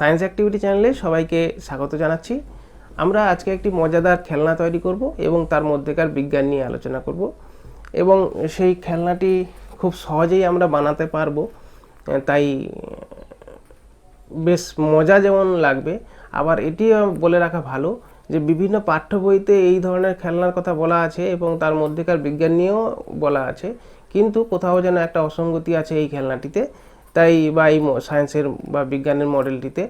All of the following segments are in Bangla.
সায়েন্স অ্যাক্টিভিটি চ্যানেলে সবাইকে স্বাগত জানাচ্ছি। আমরা আজকে একটি মজাদার খেলনা তৈরি করব এবং তার মধ্যেকার বিজ্ঞান নিয়ে আলোচনা করব এবং সেই খেলনাটি খুব সহজেই আমরা বানাতে পারব। তাই বেশ মজা যেমন লাগবে, আবার এটিও বলে রাখা ভালো যে বিভিন্ন পাঠ্য বইতে এই ধরনের খেলনার কথা বলা আছে এবং তার মধ্যেকার বিজ্ঞান নিয়েও বলা আছে। কিন্তু কোথাও যেন একটা অসঙ্গতি আছে এই খেলনাটিতে। তাই বা এই সায়েন্সের বা বিজ্ঞানের মডেলটিতে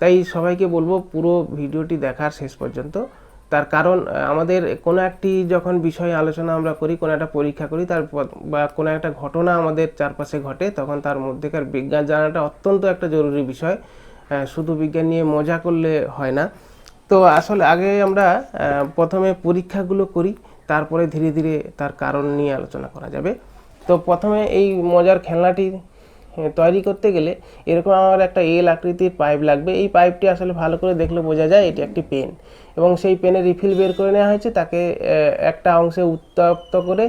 তাই সবাইকে বলব পুরো ভিডিওটি দেখার শেষ পর্যন্ত। তার কারণ আমাদের কোনো একটি যখন বিষয়ে আলোচনা আমরা করি, কোনো একটা পরীক্ষা করি, তার বা কোনো একটা ঘটনা আমাদের চারপাশে ঘটে, তখন তার মধ্যেকার বিজ্ঞান জানাটা অত্যন্ত একটা জরুরি বিষয়। শুধু বিজ্ঞান নিয়ে মজা করলে হয় না। তো আসলে আগে আমরা প্রথমে পরীক্ষাগুলো করি, তারপরে ধীরে ধীরে তার কারণ নিয়ে আলোচনা করা যাবে। তো প্রথমে এই মজার খেলনাটি তৈরি করতে গেলে এরকম আমার একটা এল আকৃতির পাইপ লাগবে। এই পাইপটি আসলে ভালো করে দেখলে বোঝা যায় এটি একটি পেন এবং সেই পেনের রিফিল বের করে নেওয়া হয়েছে, তাকে একটা অংশে উত্তপ্ত করে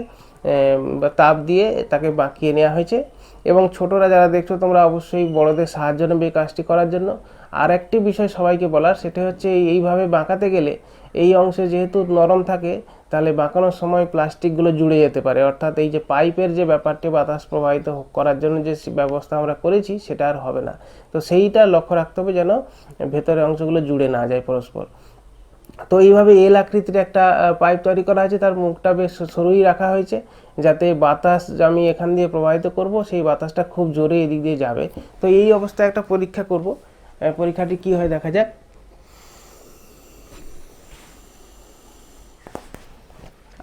বা তাপ দিয়ে তাকে বাঁকিয়ে নেওয়া হয়েছে। এবং ছোটরা যারা দেখছ, তোমরা অবশ্যই বড়দের সাহায্য নেবে এই কাজটি করার জন্য। আর একটি বিষয় সবাইকে বলার, সেটা হচ্ছে এই- এইভাবে বাঁকাতে গেলে এই অংশে যেহেতু নরম থাকে তাহলে বাঁকানোর সময় প্লাস্টিকগুলো জুড়ে যেতে পারে। অর্থাৎ এই যে পাইপের যে ব্যাপারটি বাতাস প্রবাহিত করার জন্য যে ব্যবস্থা আমরা করেছি, সেটা আর হবে না। তো সেইটা লক্ষ্য রাখতে হবে যেন ভেতরের অংশগুলো জুড়ে না যায় পরস্পর। তো এইভাবে এল আকৃতির একটা পাইপ তৈরি করা হয়েছে। তার মুখটা বেশ সরুই রাখা হয়েছে, যাতে বাতাস আমি এখান দিয়ে প্রবাহিত করব, সেই বাতাসটা খুব জোরে এদিক দিয়ে যাবে। তো এই অবস্থায় একটা পরীক্ষা করব। পরীক্ষাটি কি হয় দেখা যাক।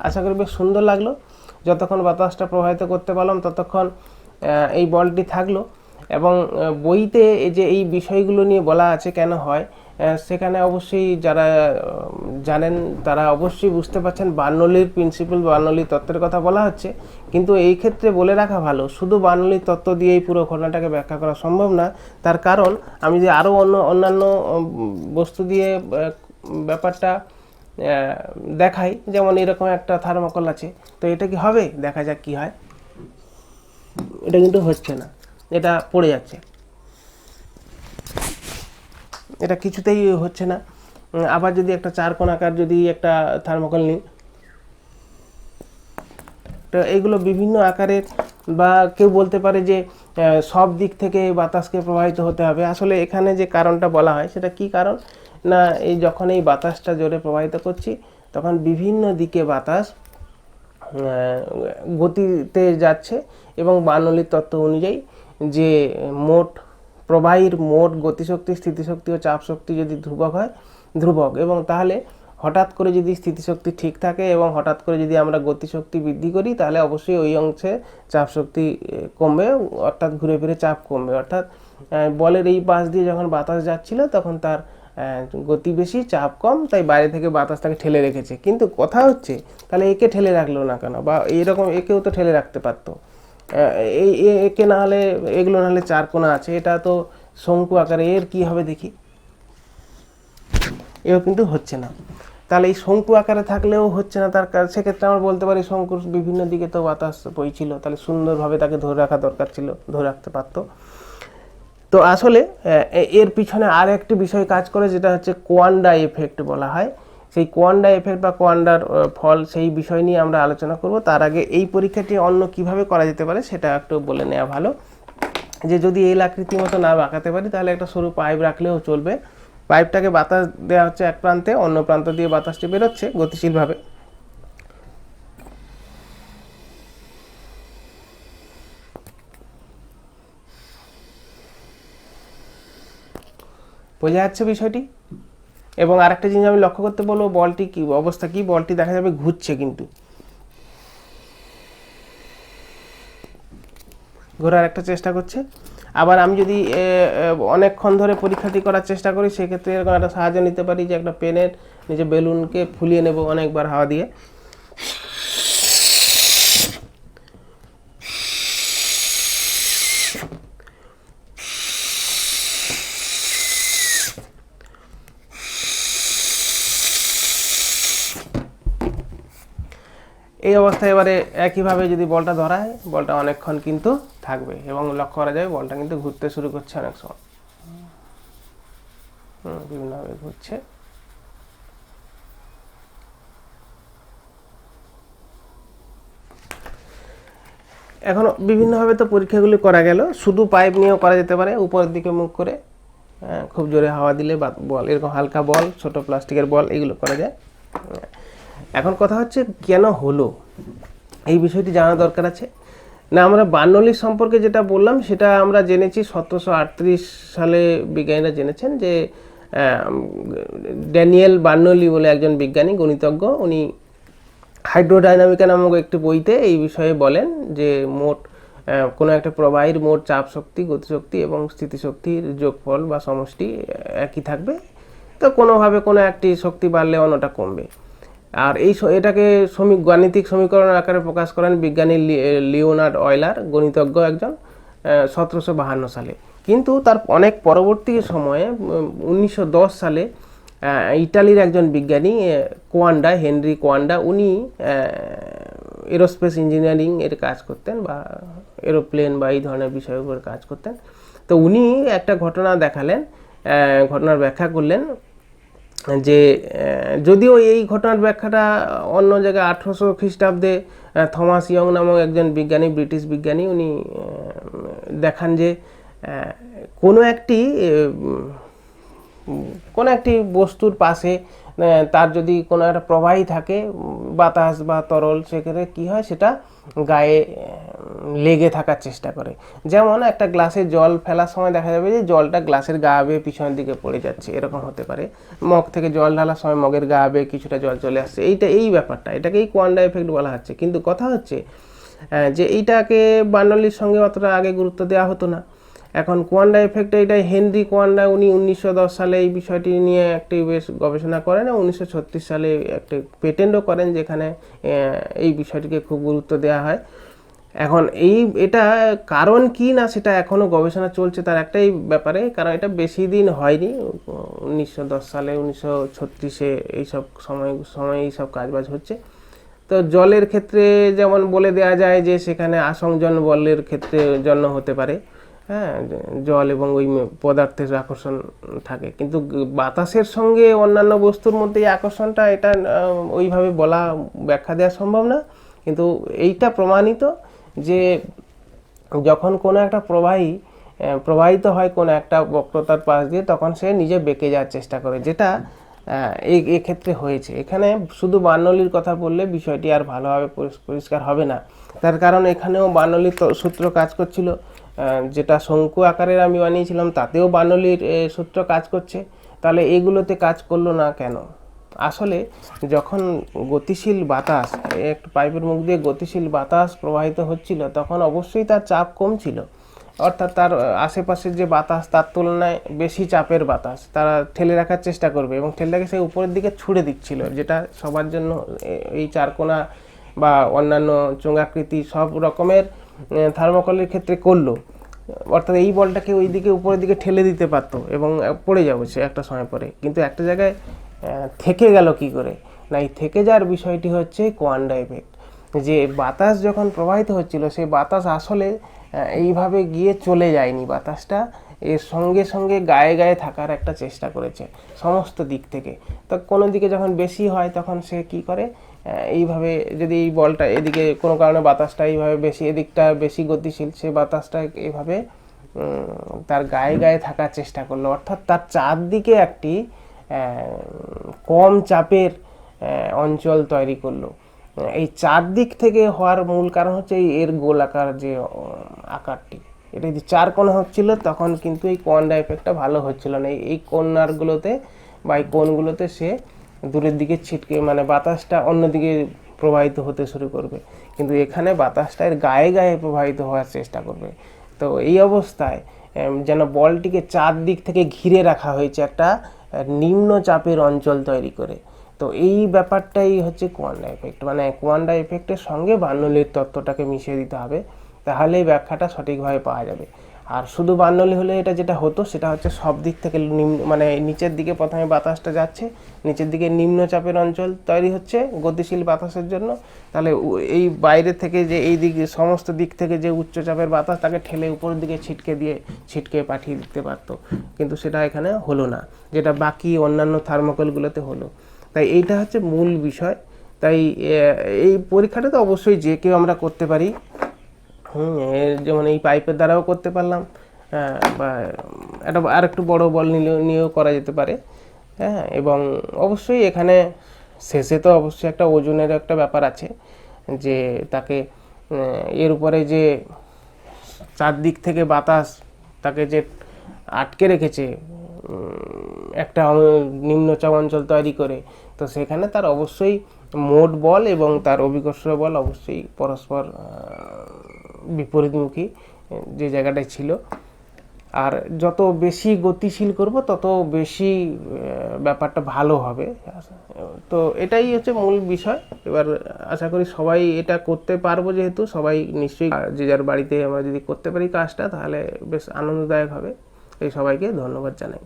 আশা করি বেশ সুন্দর লাগল। যতক্ষণ বাতাসটা প্রবাহিত করতে পারলাম, ততক্ষণ এই বলটি থাকল। এবং বইতে এই যে এই বিষয়গুলো নিয়ে বলা আছে কেন হয় সেখানে অবশ্যই যারা জানেন তারা অবশ্যই বুঝতে পারছেন বার্নলির প্রিন্সিপাল বার্নলির তত্ত্বের কথা বলা হচ্ছে। কিন্তু এই ক্ষেত্রে বলে রাখা ভালো, শুধু বার্নলির তত্ত্ব দিয়েই পুরো ঘটনাটাকে ব্যাখ্যা করা সম্ভব না। তার কারণ, আমি যে আরও অন্য, অন্যান্য বস্তু দিয়ে ব্যাপারটা দেখাই। যেমন এরকম একটা থার্মোকল আছে। তো এটা কি হবে? দেখা যাক কি হয়। এটা কিন্তু হচ্ছে না। এটা পড়ে যাচ্ছে। এটা কিছুতেই হচ্ছে না। আবার যদি একটা চার কোণাকার যদি একটা থার্মোকল নিই। তো এইগুলো বিভিন্ন আকারের বা কেউ বলতে পারে যে সব দিক থেকে বাতাসকে প্রবাহিত হতে হবে। আসলে এখানে যে কারণটা বলা হয়, সেটা কি কারণ? না, এই যখন এই বাতাসটা জোরে প্রবাহিত করছি, তখন বিভিন্ন দিকে বাতাস গতিতে যাচ্ছে এবং বানলির তত্ত্ব অনুযায়ী যে মোট, প্রবাহীর মোট গতিশক্তি, স্থিতিশক্তি ও চাপ শক্তি যদি ধ্রুবক হয়, ধ্রুবক, এবং তাহলে হঠাৎ করে যদি স্থিতিশক্তি ঠিক থাকে এবং হঠাৎ করে যদি আমরা গতিশক্তি বৃদ্ধি করি, তাহলে অবশ্যই ওই অংশে চাপ শক্তি কমবে, অর্থাৎ ঘুরে ফিরে চাপ কমবে। অর্থাৎ বলের এই পাশ দিয়ে যখন বাতাস যাচ্ছিল, তখন তার গতি বেশি, চাপ কম, তাই বাইরে থেকে বাতাস তাকে ঠেলে রেখেছে। কিন্তু কথা হচ্ছে, তাহলে একে ঠেলে রাখল না কেন? বা এইরকম একেও তো ঠেলে রাখতে পারতো। এই একে না হলে, এগুলো না হলে চার কোণা আছে। এটা তো শঙ্কু আকারে এর কি হবে দেখি? এও কিন্তু হচ্ছে না। তাহলে এই শঙ্কু আকারে থাকলেও হচ্ছে না তার সেক্ষেত্রে আমরা বলতে পারি শঙ্কুর বিভিন্ন দিকে তো বাতাস বইছিল। তাহলে সুন্দরভাবে তাকে ধরে রাখা দরকার ছিল, ধরে রাখতে পারতো। তো আসলে এর পিছনে আর একটি বিষয় কাজ করে, যেটা হচ্ছে কোয়ান্ডা এফেক্ট বলা হয়। সেই কোয়ান্ডা এফেক্ট বা কোয়ান্ডার ফল সেই বিষয় নিয়ে আমরা আলোচনা করব। তার আগে এই পরীক্ষাটি অন্য কীভাবে করা যেতে পারে সেটা একটু বলে নেওয়া ভালো। যে যদি এই আকৃতির মতো না বাঁকাতে পারি, তাহলে একটা সরু পাইপ রাখলেও চলবে। পাইপটাকে বাতাস দেওয়া হচ্ছে এক প্রান্তে, অন্য প্রান্ত দিয়ে বাতাসটি বেরোচ্ছে গতিশীলভাবে। বোঝা যাচ্ছে বিষয়টি? এবং আরেকটা জিনিস আমি লক্ষ্য করতে বলব, বলটি কি, অবস্থা কি, বলটি দেখা যাবে ঘুরছে কিন্তু। ঘোরার একটা চেষ্টা করছে। আবার আমি যদি অনেকক্ষণ ধরে পরীক্ষাটি করার চেষ্টা করি, সেক্ষেত্রে এরকম একটা সাহায্য নিতে পারি যে একটা পেনের নিচে বেলুনকে ফুলিয়ে নেব অনেকবার হাওয়া দিয়ে। এই অবস্থায় এবারে একইভাবে যদি বলটা ধরা হয় বলটা অনেকক্ষণ কিন্তু থাকবে এবং লক্ষ্য করা যায় বলটা কিন্তু ঘুরতে শুরু করছে অনেক সময়। বিভিন্নভাবে ঘুরছে। এখন বিভিন্নভাবে তো পরীক্ষাগুলি করা গেল শুধু পাইপ নিয়েও করা যেতে পারে উপরের দিকে মুখ করে হ্যাঁ, খুব জোরে হাওয়া দিলে বা বল এরকম হালকা বল ছোট প্লাস্টিকের বল এগুলো করা যায়। এখন কথা হচ্ছে, কেন হলো? এই বিষয়টি জানা দরকার আছে। না, আমরা বার্নলি সম্পর্কে যেটা বললাম, সেটা আমরা জেনেছি সতেরোশো আটত্রিশ সালে বিজ্ঞানীরা জেনেছেন যে ড্যানিয়েল বার্নলি বলে একজন বিজ্ঞানী, গণিতজ্ঞ, উনি হাইড্রোডাইনামিকা নামক একটি বইতে এই বিষয়ে বলেন যে, মোট কোনো একটা প্রবাহীর মোট চাপ শক্তি গতিশক্তি এবং স্থিতিশক্তির যোগফল বা সমষ্টি একই থাকবে। তো কোনোভাবে কোনো একটি শক্তি বাড়লে অন্যটা কমবে। আর এই এটাকে সমী গাণিতিক সমীকরণ আকারে প্রকাশ করেন বিজ্ঞানী লিওনার্ড অয়লার, গণিতজ্ঞ একজন সতেরোশো বাহান্ন সালে। কিন্তু তার অনেক পরবর্তী সময়ে উনিশশো দশ সালে ইটালির একজন বিজ্ঞানী কোয়ান্ডা, হেনরি কোয়ান্ডা, উনি এরোস্পেস ইঞ্জিনিয়ারিং এর কাজ করতেন বা এরোপ্লেন বা এই ধরনের বিষয়ের উপর কাজ করতেন। তো উনি একটা ঘটনা দেখালেন ঘটনার ব্যাখ্যা করলেন যে যদিও এই ঘটনার ব্যাখ্যাটা অন্য জায়গায় আঠারোশো খ্রিস্টাব্দে থমাস ইয়ং নামক একজন বিজ্ঞানী, ব্রিটিশ বিজ্ঞানী, উনি দেখান যে কোনো একটি কোনো একটি বস্তুর পাশে তার যদি কোনো একটা প্রবাহী থাকে, বাতাস বা তরল, সেক্ষেত্রে কী হয়? সেটা গায়ে লেগে থাকার চেষ্টা করে। যেমন একটা গ্লাসে জল ফেলার সময় দেখা যাবে যে জলটা গ্লাসের গা বেয়ে পিছনের দিকে পড়ে যাচ্ছে, এরকম হতে পারে। মগ থেকে জল ঢালার সময় মগের গা বেয়ে কিছুটা জল চলে আসছে, এইটা, এই ব্যাপারটা এটাকেই কোয়ান্ডা এফেক্ট বলা হচ্ছে। কিন্তু কথা হচ্ছে যে এইটাকে বার্নলির সঙ্গে অতটা আগে গুরুত্ব দেওয়া হতো না। এখন কোয়ান্ডা এফেক্টে এটাই হেনরি কোয়ান্ডা উনি উনিশশো দশ সালে এই বিষয়টি নিয়ে একটি বেশ গবেষণা করেন উনিশশো সালে একটি পেটেন্টও করেন যেখানে এই বিষয়টিকে খুব গুরুত্ব দেওয়া হয়। এখন এই, এটা কারণ কি না সেটা এখনও গবেষণা চলছে তার একটাই ব্যাপারে, কারণ এটা বেশি দিন হয়নি। উনিশশো দশ সালে, উনিশশো ছত্রিশে এইসব সময় সময় এইসব কাজবাজ হচ্ছে। তো জলের ক্ষেত্রে যেমন বলে দেওয়া যায় যে সেখানে আসংজন বলের ক্ষেত্রে জন্য হতে পারে। হ্যাঁ জল এবং ওই পদার্থের আকর্ষণ থাকে। কিন্তু বাতাসের সঙ্গে অন্যান্য বস্তুর মধ্যে এই আকর্ষণটা, এটা ওইভাবে বলা, ব্যাখ্যা দেওয়া সম্ভব না। কিন্তু এইটা প্রমাণিত যে যখন কোনো একটা প্রবাহী প্রবাহিত হয় কোনো একটা বক্রতার পাশ দিয়ে, তখন সে নিজে বেঁকে যাওয়ার চেষ্টা করে, যেটা এই এক্ষেত্রে হয়েছে। এখানে শুধু বার্নলির কথা বললে বিষয়টি আর ভালোভাবে পরিষ্কার হবে না। তার কারণ এখানেও বার্নলির সূত্র কাজ করছিল যেটা শঙ্কু আকারের আমি বানিয়েছিলাম, তাতেও বার্নলির সূত্র কাজ করছে। তাহলে এগুলোতে কাজ করল না কেন? আসলে যখন গতিশীল বাতাস, একটু পাইপের মুখ দিয়ে গতিশীল বাতাস প্রবাহিত হচ্ছিল, তখন অবশ্যই তার চাপ কম ছিল। অর্থাৎ তার আশেপাশের যে বাতাস, তার তুলনায় বেশি চাপের বাতাস। তারা ঠেলে রাখার চেষ্টা করবে এবং ঠেলেটাকে সে উপরের দিকে ছুড়ে দিচ্ছিল, যেটা সবার জন্য এই চারকোনা বা অন্যান্য চোঙাকৃতি সব রকমের থার্মোকলের ক্ষেত্রে করল। অর্থাৎ এই বলটাকে ওই দিকে উপরের দিকে ঠেলে দিতে পারতো এবং পড়ে যাবে সে একটা সময় পরে। কিন্তু একটা জায়গায় থেকে গেল কি করে? না এই থেকে যাওয়ার বিষয়টি হচ্ছে কোয়ান্ডা এফেক্ট যে বাতাস যখন প্রবাহিত হচ্ছিল সেই বাতাস আসলে এইভাবে গিয়ে চলে যায়নি। বাতাসটা এর সঙ্গে সঙ্গে গায়ে গায়ে থাকার একটা চেষ্টা করেছে সমস্ত দিক থেকে। তো কোনো দিকে যখন বেশি হয় তখন সে কি করে? এইভাবে যদি এই বলটা এদিকে কোনো কারণে বাতাসটা এইভাবে বেশি এদিকটা বেশি গতিশীল সে বাতাসটা এইভাবে উম, তার গায়ে গায়ে থাকার চেষ্টা করল। অর্থাৎ তার চারদিকে একটি কম চাপের অঞ্চল তৈরি করল। এই চারদিক থেকে হওয়ার মূল কারণ হচ্ছে এর গোলাকার যে আকারটি। এটা যদি চার কোণ হচ্ছিল, তখন কিন্তু এই কোয়ান্ডা এফেক্টটা ভালো হচ্ছিল না। এই- কোণারগুলোতে বা এই কোণগুলোতে সে দূরের দিকে ছিটকে মানে বাতাসটা অন্যদিকে প্রবাহিত হতে শুরু করবে। কিন্তু এখানে বাতাসটা এর গায়ে গায়ে প্রবাহিত হওয়ার চেষ্টা করবে। তো এই অবস্থায় যেন বলটিকে চারদিক থেকে ঘিরে রাখা হয়েছে একটা আহ, নিম্ন চাপের অঞ্চল তৈরি করে। তো এই ব্যাপারটাই হচ্ছে কোয়ান্ডা এফেক্ট মানে কোয়ান্ডা এফেক্টের সঙ্গে বার্নলির তত্ত্বটাকে মিশিয়ে দিতে হবে তাহলেই ব্যাখ্যাটা সঠিকভাবে পাওয়া যাবে। আর শুধু বার্নলি হলে এটা যেটা হতো, সেটা হচ্ছে সব দিক থেকে নিম্ন মানে নিচের দিকে প্রথমে বাতাসটা যাচ্ছে, নিচের দিকে নিম্নচাপের অঞ্চল তৈরি হচ্ছে গতিশীল বাতাসের জন্য। তাহলে এই বাইরে থেকে যে, এই দিক, সমস্ত দিক থেকে যে উচ্চচাপের বাতাস তাকে ঠেলে উপরের দিকে ছিটকে দিয়ে, ছিটকে পাঠিয়ে দিতে পারতো। কিন্তু সেটা এখানে হলো না, যেটা বাকি অন্যান্য থার্মোকলগুলোতে হলো। তাই এইটা হচ্ছে মূল বিষয়। তাই এই পরীক্ষাটা তো অবশ্যই যে কেউ আমরা করতে পারি। হুম এর যেমন এই পাইপের দ্বারাও করতে পারলাম হ্যাঁ, বা একটা আর একটু বড় বল নিলে নিয়েও করা যেতে পারে হ্যাঁ এবং অবশ্যই এখানে শেষে তো অবশ্যই একটা ওজনের একটা ব্যাপার আছে যে তাকে এর উপরে যে চারদিক থেকে বাতাস তাকে যে আটকে রেখেছে একটা নিম্নচাপ অঞ্চল তৈরি করে তো সেখানে তার অবশ্যই মোট বল এবং তার অভিকর্ষ বল অবশ্যই পরস্পর বিপরীতমুখী, যে জায়গাটায় ছিল। আর যত বেশি গতিশীল করব, তত বেশি ব্যাপারটা ভালো হবে। তো এটাই হচ্ছে মূল বিষয়। এবার আশা করি সবাই এটা করতে পারব যেহেতু, সবাই নিশ্চয়ই যে যার বাড়িতে আমরা যদি করতে পারি কাজটা, তাহলে বেশ আনন্দদায়ক হবে। এই সবাইকে ধন্যবাদ জানাই।